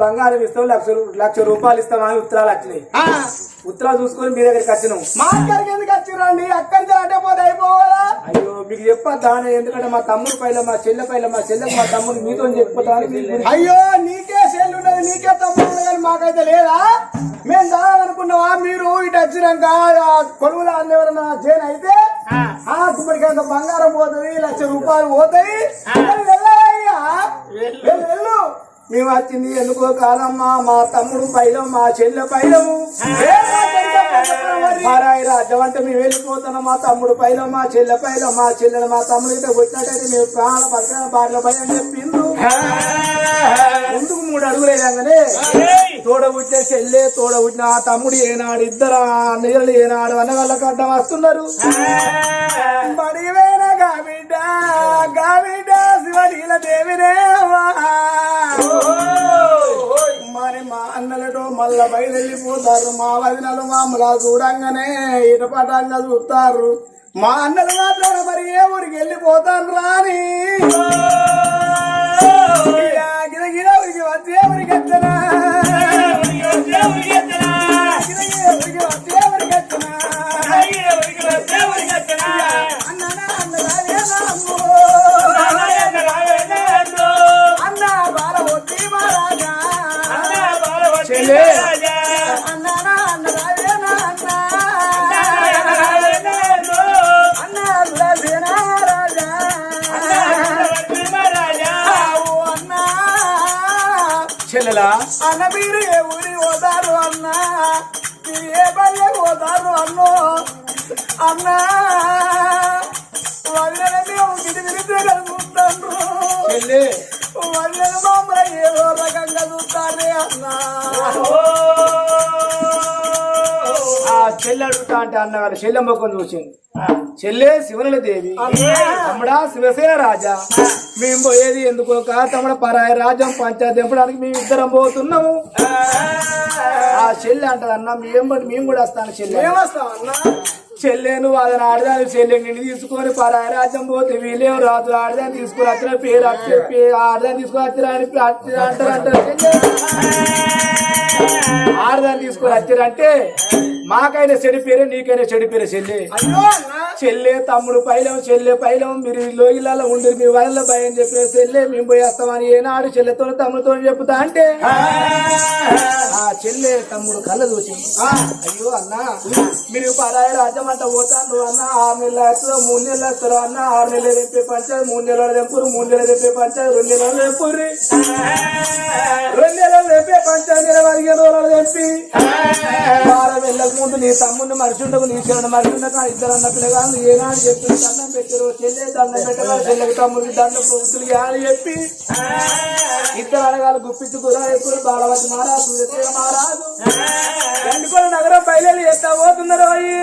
బంగారం ఇస్తాం లక్ష లక్ష రూపాయలు ఇస్తామని ఉత్తరాలు వచ్చినాయి. ఆ, ఉత్తరాలు చూసుకొని మీ దగ్గరికి వచ్చినాం. మా అక్కడికి ఎందుకు వచ్చిరండి అక్కడి నుంచి అంటే పోతే అయిపోవాలా? అయ్యో మీకు చెప్పొద్దా అని ఎందుకంటే మా తమ్ముడు పైన మా చెల్లె పైన మా చెల్లెకి మా తమ్ముడు మీతో గురించి- అయ్యో నీకే సెల్ ఉన్నది నీకే తమ్ముడు కానీ మాకైతే లేదా? మేము చదవాలనుకున్నావా మీరు ఇటు వచ్చినాక కొడుకులు ఎవరన్నా జైన్ అయితే ఆ. కుమ్మడికి అంత బంగారం పోతుంది లక్ష రూపాయలు పోతాయి. వెళ్ళు. మేము వచ్చింది ఎందుకో కాదమ్మా మా తమ్ముడు పైలం మా చెల్లె పైలము మారాయి రాజ్యం అంటే మేము వెళ్ళిపోతున్నాం మా తమ్ముడు పైలం మా చెల్లె పైలం మా చెల్లెలు మా తమ్ముడు అయితే వచ్చినట్టయితే మేము ప్రాణ పక్కన బార్ల భయం చెప్పిండ్రు. ముందుకు మూడు అడుగులు వేయగానే తోడ పుట్టిన చెల్లె తోడ పుట్టిన ఆ తమ్ముడు ఏనాడు ఇద్దరు నీళ్ళు ఏనాడు అన్న వాళ్ళకి అడ్డం వస్తున్నారు. బడివేన గాబిడ్డ గాబిడ్డ శివలీల దేవినేవా. మరి మా అన్నలతో మళ్ళా బయలుపోతారు మా వదినలు మామూలుగా చూడంగానే ఇటపటంగా చూస్తారు మా అన్నలు మాత్రం మరి ఏ ఊరికి వెళ్ళిపోతాను రాని గిర గిర ఊరికి వచ్చే ఊరికి వచ్చనా? చెల్లెలా? అన్న మీరు ఏ ఊరి పోతారు అన్న మీరు ఏ పల్లె పోతారు అన్నో అన్నా వదిలేని మేము గిరి చెల్లె వదిలేని మమ్మల్ని ఏదో రకంగా చూస్తారే అన్నా. ఆ చెల్లె అడుగుతా అంటే అన్నగారు చెల్లె మొక్కం చూసింది. చెల్లె శివనుల దేవి. తమ్ముడా శివసేన రాజా. మేము పోయేది ఎందుకో? కా తమ్ముడ పరాయి రాజ్యం పంచాయతీ తెంపడానికి మేము ఇద్దరం పోతున్నాము. ఆ. చెల్లె అంటది అన్న మేము మేము కూడా వస్తాను చెల్లె. చెల్లెను వాళ్ళని ఆడదాని చెల్లె నిన్ను తీసుకొని పరాయి రాజ్యం పోతే వీళ్ళేం రాజు? ఆడదాన్ని తీసుకొని వచ్చిన పేరు ఆడదాన్ని తీసుకొని వచ్చిన అంటారు అంటారు ఆడదాన్ని తీసుకొని వచ్చారంటే మాకైనా చెడు పేరే నీకైనా చెడు పేరే చెల్లె. చెల్లె తమ్ముడు పైలం చెల్లె పైలం మీరు లోగిలలో ఉండి మీ వాళ్ళ భయం చెప్పే చెల్లె మేము పోయేస్తామని ఏనాడు చెల్లెతో తమ్ముడితో చెప్తా అంటే. ఆ. చెల్లె తమ్ముడు కళ్ళ చూసింది అయ్యో అన్న మీరు పరాయి రాజ్యం అంట పోతాను అన్న ఆరు నెలలు వేస్తారు మూడు నెలలు వేస్తారు అన్న ఆరు నెలలు తెంపే పంచాయతీ మూడు నెలలు తెంపురు మూడు నెలలు తెంపే పంచాయతీ రెండు నెలలు తెంపుర్రి. రెండు నెలలు తెంపే పంచాయతీ ఇరవై రోజులు తెంపి. వారం వెళ్ళక ముందు నీ తమ్ముడిని మనిషి నీ చెడు మనిషి నా ఇద్దరు అన్న పిల్లగాను ఏనాడు చెప్పి దండం పెట్టారు చెల్లె దండం పెట్టగా చెల్లెకి తమ్ముడికి దండం ప్రభుత్తులు అని చెప్పి. ఇద్దరు అనగాలు గుప్పించు గురా ఎప్పుడు బాలవతి మహారాజు సుజాత మహారాజు. గండికోట నగరం బయలుదేరి ఎంత పోతున్నారు అయ్యి?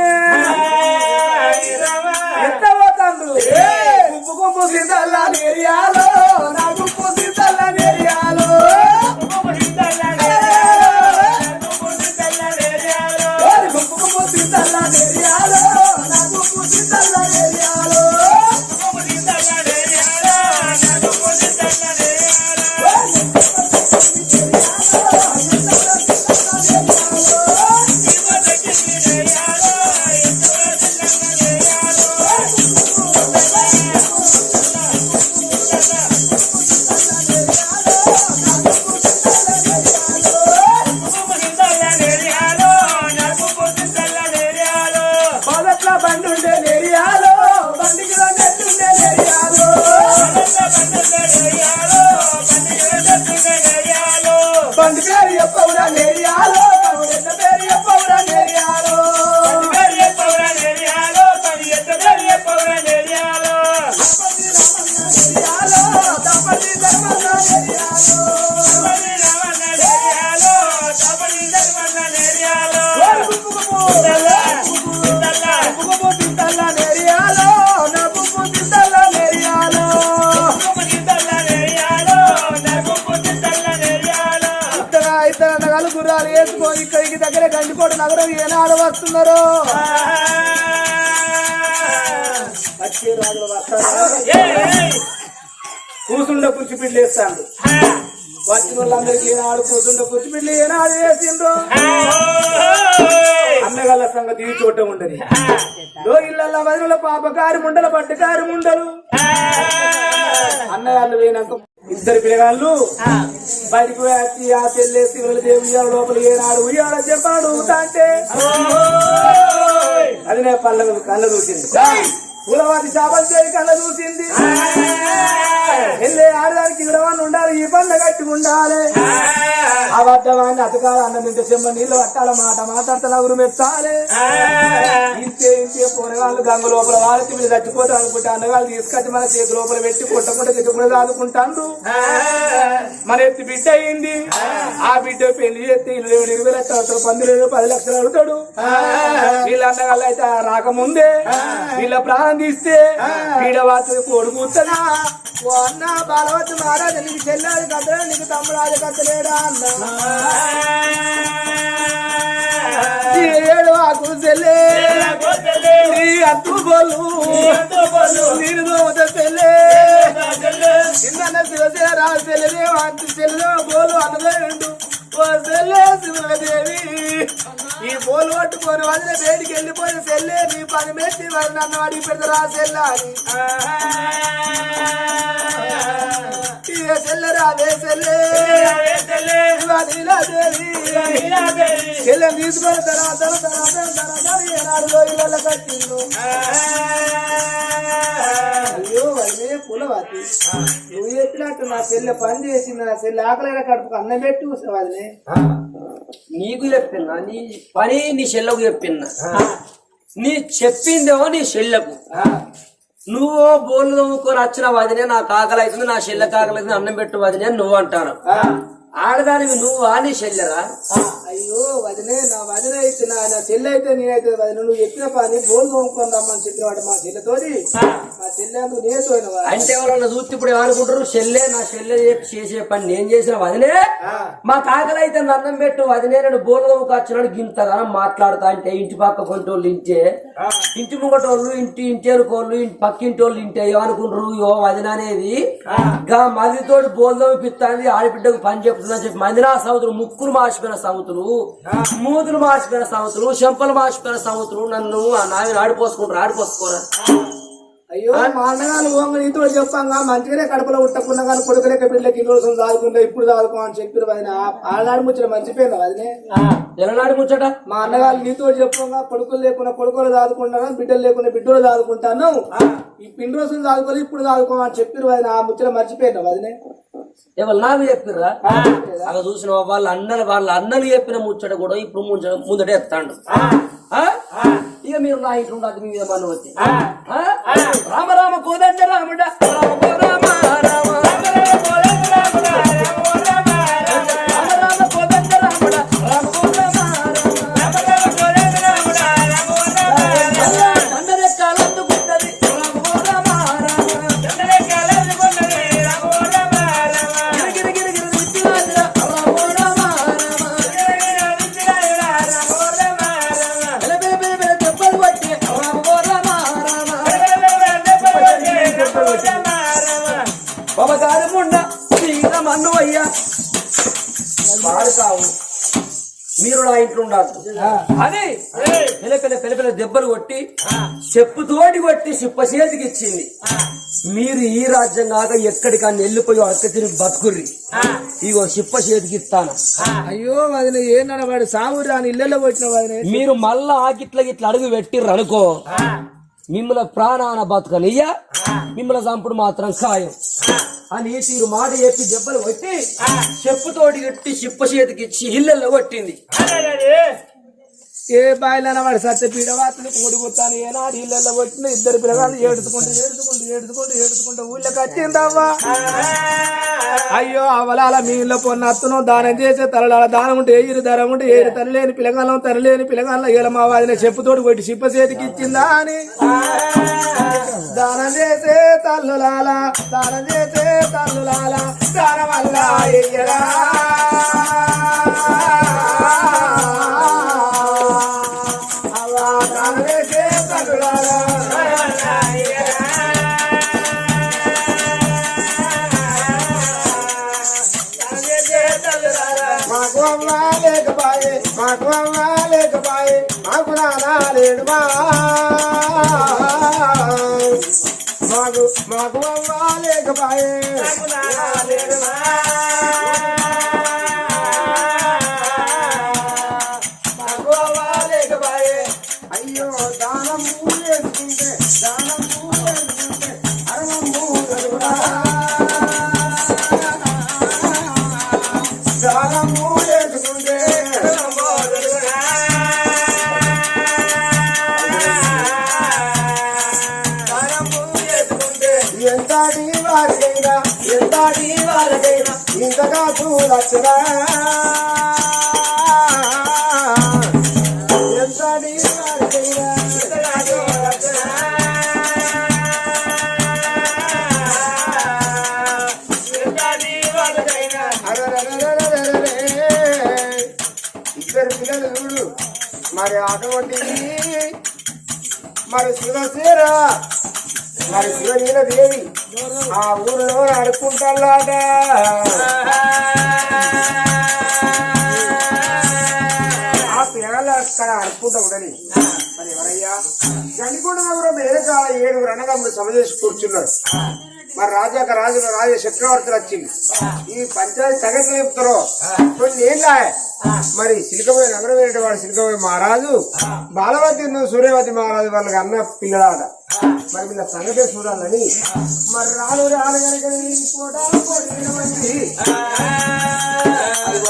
నగరం ఏనాడు వస్తున్నారు? వచ్చే రాజులు వస్తారు కూసుండ పిల్లేస్తాడు వచ్చిన వాళ్ళందరికీ ఏనాడు కూర్చుంటూ కూర్చుపిల్లి ఏనాడు వేసిండ్రు? అన్నగల్ల సంగతి ఈ చోట ఉండదు వదిల పాప కారు ముండల పట్టు కారు ముండలు అన్నగాళ్ళు పోయినాక ఇద్దరు పిల్లగాళ్ళు బయటికి వచ్చి ఆ చెల్లేసి దేవి ఉయ్యాల లోపల ఏనాడు ఉయ్యాల చెప్పాడు అంటే అది నేను పళ్ళ కళ్ళ చూసింది పూలవాతి చేపలు చేయి కళ్ళ చూసింది. వెళ్ళే ఆడదానికి విడవాన్ని ఉండాలి ఈ పండ కట్టి ఉండాలి. ఆ వడ్డవాన్ని అతకాల అన్నం తింటే చెమ్మ నీళ్ళు పట్టాల మాట మాట్లాడతా నగురు మెచ్చాలి ఇంతే ఇంతే పోరగాళ్ళు గంగ లోపల వాళ్ళకి మీరు చచ్చిపోతారు అనుకుంటే అన్నగాళ్ళు తీసుకొచ్చి మన చేతి లోపల పెట్టి కొట్టకుండా తిట్టుకుండా దాదుకుంటాను మన ఎత్తి బిడ్డ అయింది. ఆ బిడ్డ పెళ్ళి చేస్తే ఇల్లు ఇరవై వేలు ఎత్తాడు పది లక్షలు అడుగుతాడు. వీళ్ళ అన్నగాళ్ళు అయితే రాకముందే వీళ్ళ ప్రాణం తీస్తే పీడవాత కోడు కూర్చొని ఓ అన్న బాలవతి మహారాజు నీకు చెల్లాది కథలే నీకు తమ్ముడు కథలేడా అన్న? ఈ ఏడు ఆకు చెల్లే. నీ అత్తు బోలు. నేను దోమత చెల్లే. చిన్న శివసేన చెల్లెదే అంత చెల్లెదో బోలు అన్నదేండు ఓ చెల్లే శివదేవి. ఈ బోలు పట్టుకొని వదిలే వేడికి వెళ్ళిపోయిన చెల్లె నీ పని మెచ్చి మరి నన్ను అడిగి పెడతారా చెల్ల అని. ఇక చెల్లెరా అదే చెల్లె శివాదేవి చెల్లెని తీసుకొని తర్వాత తర్వాత తర్వాత ఏనాడు రోజుల కట్టిండు. అయ్యో వదిలే పులవాతి. నువ్వు చెప్పినట్టు నా చెల్లె పని చేసి నా చెల్లె ఆకలైన కడుపుకు అన్నం పెట్టు వదిలే. నీకు చెప్పినా నీ పని నీ చెల్లకు చెప్పినా. నీ చెప్పిందేమో నీ చెల్లకు. నువ్వు బోర్లు తోముకొని వచ్చిన వదినే నాకు ఆకలి అవుతుంది నా చెల్లెకి ఆకలి అవుతుంది అన్నం పెట్టు వదినే అని నువ్వు అంటాను ఆడదానివి నువ్వు నీ చెల్లెరా అయ్యో వదిలే నా వదిలే అయితే నా నా చెల్లె అయితే నేనైతే వదిన. నువ్వు చెప్పిన పని బోల్ తోముకొని రమ్మని చెప్పిన వాడు మా చెల్లెతోటి. మా చెల్లె నేను తోయినవా అంటే ఎవరన్నా చూస్తే ఇప్పుడు ఏమనుకుంటారు? చెల్లె నా చెల్లె చెప్పి చేసే పని నేను చేసిన వదినే. మా కాకలు అయితే అన్నం పెట్టు వదినే నేను బోర్లు వచ్చినాడు గింతగా మాట్లాడుతా అంటే ఇంటి పక్క కొంటోళ్ళు ఇంటే. ఇంటి ముంగటోళ్ళు ఇంటి ఇంటేరుకోళ్ళు ఇంటి పక్కింటి వాళ్ళు ఇంటే ఏమనుకుంటారు? యో వదిన అనేది గా మదితోటి బోల్దోమి పిత్తాంది ఆడబిడ్డకు పని చెప్తుందని చెప్పి మందినా సముద్రం ముక్కులు మాసిపోయిన సముతులు మూతులు మాసిపోయిన సముతులు చెంపలు మాసిపోయిన సముతులు నన్ను నావి ఆడిపోసుకుంటారు ఆడిపోసుకోరా? అయ్యో మా అన్నగారు నీతో చెప్పంగా మంచిగానే కడపలో ఉట్టకున్నా కానీ కొడుకులేక బిడ్డలకి ఇన్ని రోజులు దాదుకుంటా ఇప్పుడు దాదుకో అని చెప్పారు వదిన ఆనాడు ముచ్చిన మంచిపోయింది వదినే ఎలనాడు ముచ్చట? మా అన్నగారు నీతో చెప్పంగా కొడుకులు లేకుండా కొడుకులు దాదుకుంటాను బిడ్డలు లేకుండా బిడ్డలు దాదుకుంటాను ఈ పిండి రోజులు దాదుకోవాలి ఇప్పుడు దాదుకో అని చెప్పారు వదిన ఆ ముచ్చట మర్చిపోయింది వదినే ఎవరు నాకు చెప్పిర్రా? అలా చూసిన వాళ్ళ అన్నలు వాళ్ళ అన్నలు చెప్పిన ముచ్చట కూడా ఇప్పుడు ముంచ ముందట ఎత్తాండు? ఇక మీరు నా ఇంట్లో ఉండదు మీ మీద మన వచ్చి రామ రామ కోదండ రాముడ రామ చెప్పుతోటి కొట్టి చిప్ప చేతికి ఇచ్చింది. మీరు ఈ రాజ్యం కాక ఎక్కడికన్నా వెళ్ళిపోయి అక్క తిరిగి బతుకుర్రి. ఇగో చిప్ప చేతికి ఇస్తాను. అయ్యో వదిన ఏంటన్న వాడు సాగు రాని ఇళ్ళలో వచ్చిన వదిన. మీరు మళ్ళా ఆకిట్ల గిట్ల అడుగు పెట్టిర్రు అనుకో. మిమ్మల్ని ప్రాణాన బతకనియ్యా. మిమ్మల్ని చంపుడు మాత్రం ఖాయం. అని తీరు మాట చెప్పి దెబ్బలు కొట్టి చెప్పుతోటి కట్టి చిప్ప చేతికి ఇచ్చి ఇళ్ళల్లో కొట్టింది. ఏ బాయిలైనా వాడు సత్యపీడ వార్తలు కూడిపోతాను ఏనాడు ఇళ్ళల్లో వచ్చిన ఇద్దరు పిల్లగాళ్ళు ఏడుచుకుంటూ ఏడుచుకుంటూ ఏడుచుకుంటూ ఏడుచుకుంటూ ఊళ్ళకి వచ్చిందవ్వా అయ్యో అవలాల మీ ఇళ్ళ పొన్న అత్తును దానం చేసే తలలాల దానం ఉంటే ఏరు ధరం ఉంటే ఏరు తరలేని పిల్లగాళ్ళం తరలేని పిల్లగాళ్ళ ఏలమా వాదిన చెప్పుతోడు కొట్టి చిప్ప చేతికి ఇచ్చిందా అని. దానం చేసే తల్లులాల దానం చేసే తల్లులాల దానం వల్ల మాకు నానా లేడు మా మాకు మాకు ఎంతటి ఎంతటి వారికైనా ఇంతగా చూడచ్చురా. ఎంతటి వారికైనా ఇంతగా చూడచ్చురా. ఇద్దరు పిల్లలు చూడు. మరి అటువంటి మరి శివశీరా మరి శివనీల దేవి ఆ ఊరిలో ఆడుకుంటాళ్ళాట ఆ పిల్లలు అక్కడ ఆడుకుంటా ఉండని మరి ఎవరయ్యా? గండికొండ నగరం ఏకాల ఏడుగురు అన్నదమ్ములు సమ చేసి కూర్చున్నారు. మరి రాజాక రాజుల రాజ చక్రవర్తులు వచ్చింది. ఈ పంచాయతీ సంగతి చెప్తారో కొన్ని ఏళ్ళ మరి సిలికపోయి నగరం వాడు సిలికపోయి మహారాజు బాలవతి నువ్వు సూర్యవతి మహారాజు వాళ్ళకి అన్న పిల్లలాట. మరి వీళ్ళ సంగతే చూడాలని మరి రాను రాను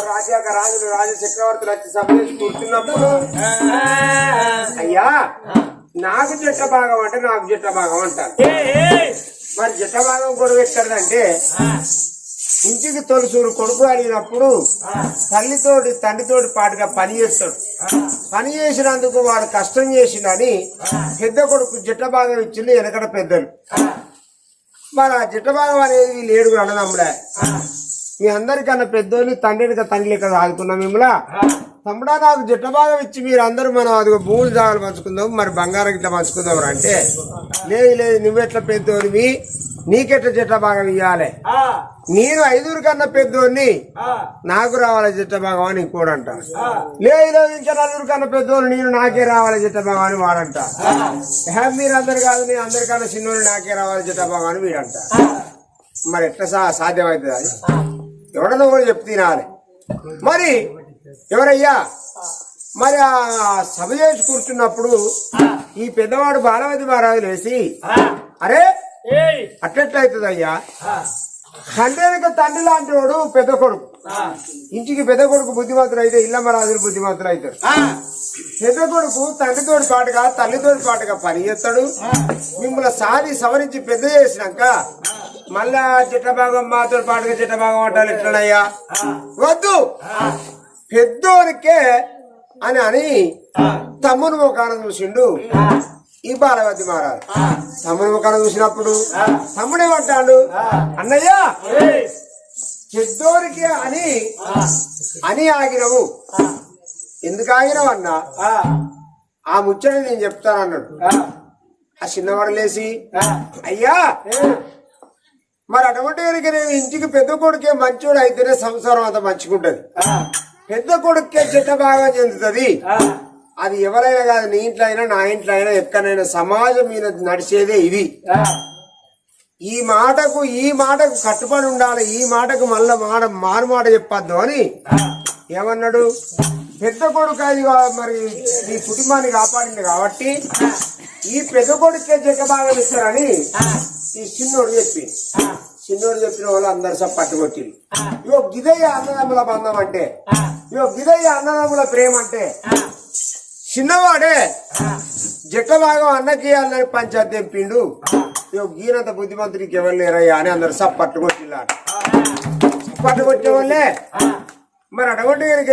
రాజాక రాజులు రాజ చక్రవర్తులు వచ్చి సభ చేసి కూర్చున్నప్పుడు అయ్యా నాకు జట్ట భాగం అంటే నాకు జట్ట భాగం అంటారు. మరి జట్ట భాగం గొడవ ఎక్కడంటే ఇంటికి తొలుసూరు కొడుకు అడిగినప్పుడు తల్లితోటి తండ్రితోటి పాటుగా పని చేస్తాడు. పని చేసినందుకు వాడు కష్టం చేసిండని పెద్ద కొడుకు జట్ట భాగం ఇచ్చింది వెనకడ పెద్దలు. మరి ఆ జట్ట భాగం అనేది వీళ్ళు ఏడుగురు అన్నదమ్ముడే. మీ అందరికన్నా పెద్దోళ్ళు తండ్రిని తండ్రి లెక్క సాగుతున్నాం మిమ్మల్ని తమ్ముడా నాకు జట్ట భాగం ఇచ్చి మీరు అందరూ మనం అది భూములు జాగాలు పంచుకుందాం మరి బంగారం ఇట్లా పంచుకుందాం అంటే. లేదు లేదు నువ్వెట్లా పెద్దోనివి నీకెట్లా జట్ట భాగం ఇవ్వాలి నేను ఐదుగురు కన్నా పెద్దోడిని. నాకు రావాలి జట్ట భాగం అని ఇంకోడు అంట లేదు ఇంకా నలుగురు కన్నా పెద్దోళ్ళు నేను నాకే రావాలి జట్ట భాగం అని వాడంట. హే, మీరందరు కాదు నేను అందరికన్నా చిన్నోళ్ళు నాకే రావాలి జట్ట భాగం అని వీడంట. మరి ఎట్లా సా సాధ్యమవుతుంది అది? ఎవడన్నా కూడా చెప్తే తినాలి. మరి ఎవరయ్యా? మరి ఆ సభ చేసి కూర్చున్నప్పుడు ఈ పెద్దవాడు బాలవతి మహారాజు లేచి అరే అట్లెట్లయితుంది అయ్యా తండ్రికి తండ్రి లాంటి వాడు పెద్ద కొడుకు. ఇంటికి పెద్ద కొడుకు బుద్ధిమంతులు అయితే ఇల్లమ్మ రాజులు బుద్ధిమంతులు అవుతారు పెద్ద కొడుకు తండ్రితో పాటుగా తల్లితో పాటుగా పని చేస్తాడు. మిమ్మల్ని సాది సవరించి పెద్ద చేసినాక మళ్ళా చిట్ట భాగం మాతో పాటుగా చిట్ట భాగం అంటారు ఎట్లనయ్యా? వద్దు. పెద్దోనికే అని అని తమ్ముని ముఖాన చూసిండు. ఈ బాలవతి మహారాజు. తమ్ముని ముఖాన చూసినప్పుడు తమ్ముడేమంటాడు? అన్నయ్య పెద్దోనికి అని అని ఆగినవు. ఎందుకు ఆగినవు అన్నా? ఆ. ముచ్చట నేను చెప్తాను అన్నాడు ఆ చిన్నవాడు లేచి అయ్యా మరి అటువంటి కనుక నేను ఇంటికి పెద్ద కొడుకే మంచోడు అయితేనే సంసారం అంత మంచిగుంటది. పెద్ద కొడుకే చెట్ట బాగా చెందుతుంది. అది ఎవరైనా కాదు నీ ఇంట్లో అయినా నా ఇంట్లో అయినా ఎక్కడైనా సమాజం మీద నడిచేదే ఇది. ఈ మాటకు ఈ మాటకు కట్టుబడి ఉండాలి ఈ మాటకు మళ్ళా మాట మారు మాట చెప్పొద్దు అని ఏమన్నాడు? పెద్ద కొడుకు అది మరి నీ కుటుంబాన్ని కాపాడింది కాబట్టి ఈ పెద్ద కొడుకే భాగం ఇస్తారని ఈ చిన్నోడు చెప్పి చిన్నోడు చెప్పిన వాళ్ళు అందరు సబ్ పట్టుకొచ్చింది ఇగో గిదయ్య అన్నదమ్ముల బంధం అంటే ఇగో గిదయ్య అన్నదమ్ముల ప్రేమ అంటే చిన్నవాడే. జక్క భాగం అన్నకి అన్నకి పంచాయతీ తెంపిండు గీనంత బుద్ధిమంతుడికి ఎవరు లేరయ్యా అని అందరు సబ్ పట్టుకొచ్చిల్లాట పట్టుకొచ్చే వాళ్ళే. మరి అటువంటి కనుక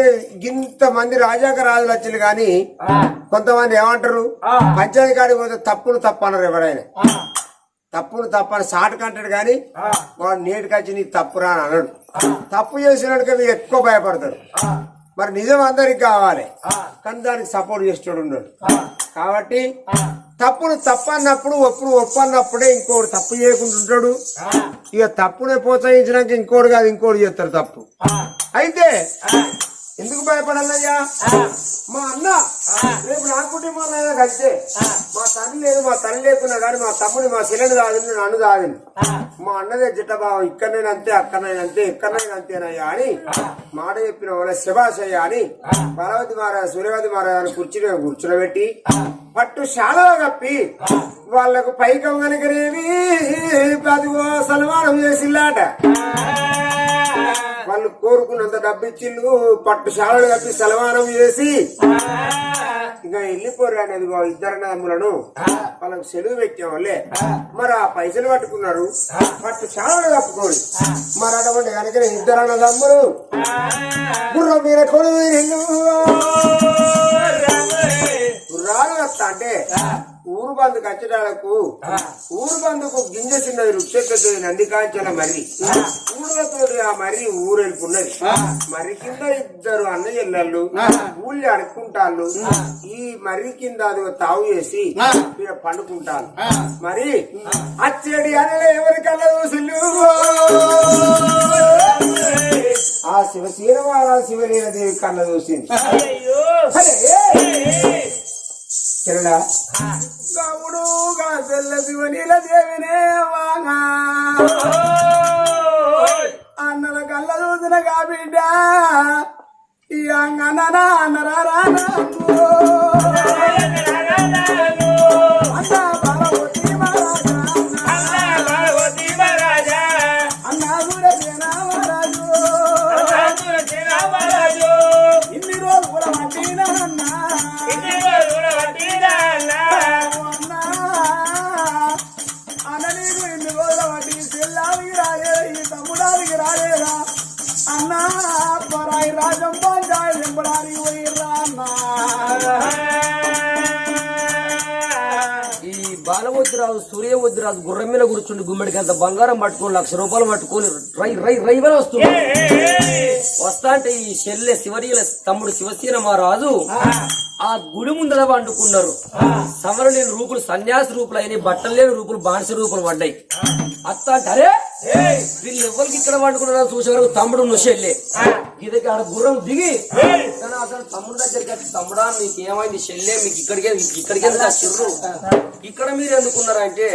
ఇంత మంది రాజాక రాజులు వచ్చింది కానీ కొంతమంది ఏమంటారు? పంచాయతీ కాడికి పోతే తప్పును తప్పు అన్నారు ఎవరైనా. తప్పును తప్పు అని సాటు కంటాడు కానీ వాడు నేటికి వచ్చి నీ తప్పురా అని అన్నాడు తప్పు చేసినాడు మీరు ఎక్కువ భయపడతాడు. మరి నిజం అందరికి కావాలి. కానీ దానికి సపోర్ట్ చేసేవాడు ఉన్నాడు కాబట్టి తప్పును తప్పు అన్నప్పుడు ఒప్పుడు ఒప్పు అన్నప్పుడే ఇంకోటి తప్పు చేయకుండా ఉంటాడు. ఇక తప్పునే ప్రోత్సహించినాక ఇంకోటి కాదు ఇంకోటి చేస్తారు తప్పు. అయితే భయపడాలయ్యా మా అన్న రేపు నా కుటుంబంలో కలిస్తే మా తల్లి లేదు మా తల్లి లేకున్నా కానీ మా తమ్ముడు మా చెల్లెని కాదు నన్ను కాదు మా అన్నదే జిట్టబావం ఇక్కడనైనా అంతే అక్కడనైనా అంతే ఎక్కడనైనా అంతేనయ్యా అని మాట చెప్పిన వాళ్ళ శివాసయ్య అని బలవతి మహారాజు సూర్యవతి మహారాజు కూర్చుని కూర్చునబెట్టి పట్టు శాలవ కప్పి వాళ్ళకు పైకం కనుకనేవి అదిగో సన్మానం చేసిల్లాట. వాళ్ళు కోరుకున్నంత డబ్బిచ్చిళ్ళు పట్టు శాలలు కప్పి సెలవారం చేసి ఇంకా వెళ్ళిపోరు అనేది ఇద్దరు నమ్ములను వాళ్ళకి సెలవు పెట్టేవాళ్ళే. మరి ఆ పైసలు పట్టుకున్నారు. పట్టుశాలలు కప్పుకోండి మరి అటువంటి కనుక ఇద్దరు అన్నదమ్ములు. గుర్రం మీద కొడుకు గుర్రాలు వస్తా అంటే ఊరు బంధుకు వచ్చేటాలకు ఊరు బంధుకు గింజ చిన్నది రుక్షెత్తది నంది కాంచన మర్రి. ఊళ్ళతో ఆ మర్రి ఊరు వెళ్ళుకున్నది మర్రి కింద ఇద్దరు అన్నయ్యళ్ళు ఊళ్ళో అడుక్కుంటాళ్ళు ఈ మర్రి కింద అది తావు చేసి పండుకుంటాను మరి అచ్చడి అనలే ఎవరి కళ్ళ చూసిల్లు? ఆ శివశీరవాడ శివలీల దేవి కళ్ళ చూసింది. చెల్లెలా గౌడు తెల్ల శివనీల దేవినే వాగా అన్నల కళ్ళ చూసిన కాబిడ్డ ఈ అంగన అన్నరా అన్న బాలవద్దురాజు సూర్యవద్దురాజు గుర్రం మీద కూర్చుండి గుమ్మడికి అంత బంగారం పట్టుకొని లక్ష రూపాయలు పట్టుకొని రై రై రైవని వస్తుంది వస్తా అంటే ఈ చెల్లె శివరీల తమ్ముడు శివసేన మహారాజు ఆ. గుడి ముందర వండుకున్నారు సమరం లేని రూపులు సన్యాసి రూపులు అయినాయి బట్టలు లేని రూపులు బానిస రూపులు పడ్డాయి. అత్త అంటే అరే! వీళ్ళు ఎవరికి ఇక్కడ వండుకున్నారో చూసే వరకు తమ్ముడు నుషెళ్ళే ఇదకి ఆడ గుర్రం దిగి తను అసలు తమ్ముడు దగ్గరికి వచ్చి తమ్ముడా మీకు ఏమైంది చెల్లె మీకు ఇక్కడికే ఇక్కడికే చిర్రు ఇక్కడ మీరు ఎందుకున్నారంటే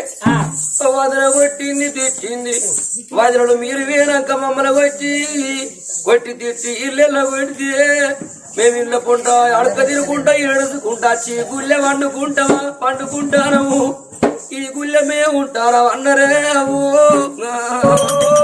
వదన కొట్టింది తిట్టింది. వదనడు మీరు వేనాక మమ్మల్ని కొట్టి కొట్టి తిట్టి ఇల్లెల్ల కొడితే మేము ఇళ్ళ పుంట అడక తినుకుంటా ఏడుచుకుంటా చీ గుళ్ళె వండుకుంటామా పండుకుంటాము ఈ గుళ్ళమే ఉంటారా అన్నరే ఓ